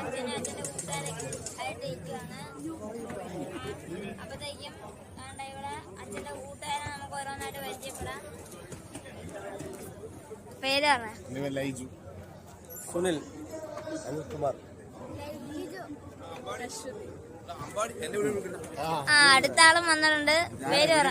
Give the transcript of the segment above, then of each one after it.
അച്ഛനും അച്ഛന്റെ കൂട്ടുകാരൊക്കെ ആയിട്ട് ഇരിക്കുവാണ് അപ്പോഴത്തേക്കും വേണ്ട ഇവിടെ അച്ഛന്റെ കൂട്ടുകാരെ നമുക്ക് ഓരോന്നായിട്ട് പരിചയപ്പെടാം പേര് പറഞ്ഞ ലൈജു. സുനിൽ. ആ അടുത്ത ആളും വന്നിട്ടുണ്ട്. പേര് പറ.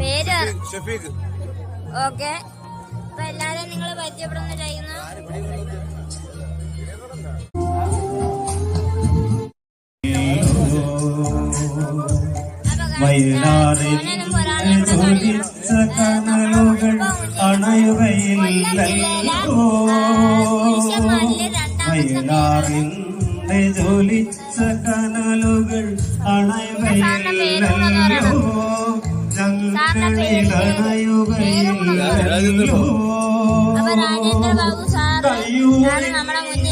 പേര് ഷഫീഖ്. ഓക്കെ. അപ്പൊ എല്ലാരും നിങ്ങൾ പരിചയപ്പെടുന്ന ചെയ്യുന്നു. വയലാറിൽ ജ്വലിച്ച കനലുകൾ അണയുകയില്ലല്ലോ വയലാറിന്റെ ജോലിച്ച കനലുകൾ അണയുകയില്ലല്ലോ ഞങ്ങളിൽ അണയുകയില്ലല്ലോ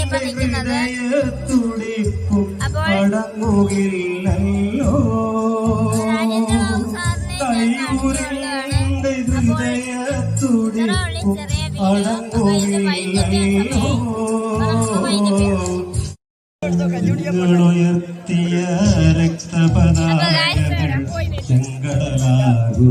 ഇപ്പൊ നിൽക്കുന്നത്. അപ്പോൾ അടങ്ങുകില്ലല്ലോ. രാജേന്ദ്ര ബാബു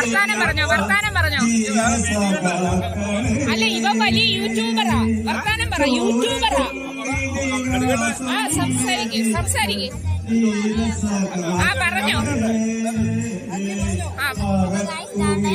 വർത്താനം പറഞ്ഞോ വർത്താനം പറഞ്ഞോ. അല്ല ഇവ വലിയ യൂട്യൂബറാ. വർത്താനം പറ യൂട്യൂബറാ. ആ സംസാരിക്കേ സംസാരിക്കേ. ആ പറഞ്ഞോ. ആ. ഗൈസ് ഇതാണ്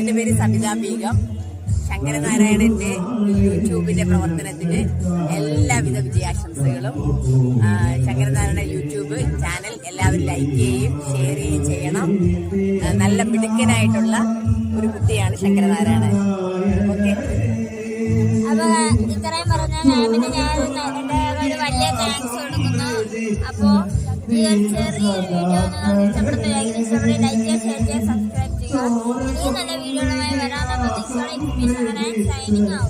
എന്റെ പേര് സബിത ബീഗം ശങ്കരനാരായണന്റെ യൂട്യൂബിന്റെ പ്രവർത്തനത്തിന് എല്ലാവിധ വിജയാശംസകളും. ശങ്കരനാരായണ യൂട്യൂബ് ചാനൽ എല്ലാവരും ലൈക്ക് ചെയ്യുകയും ഷെയർ ചെയ്യുകയും ചെയ്യണം. നല്ല മിടുക്കനായിട്ടുള്ള ഒരു കുട്ടിയാണ് ശങ്കരനാരായണൻ. ഓക്കെ. അപ്പൊ ഇത്രയും പറഞ്ഞാൽ ഞാൻ ഒരു വലിയ താങ്ക്സ് കൊടുക്കുന്നു. അപ്പോ ഈ ഒരു ചെറിയൊരു വീഡിയോ നിങ്ങൾക്ക് ലൈക്ക് ഇനിയും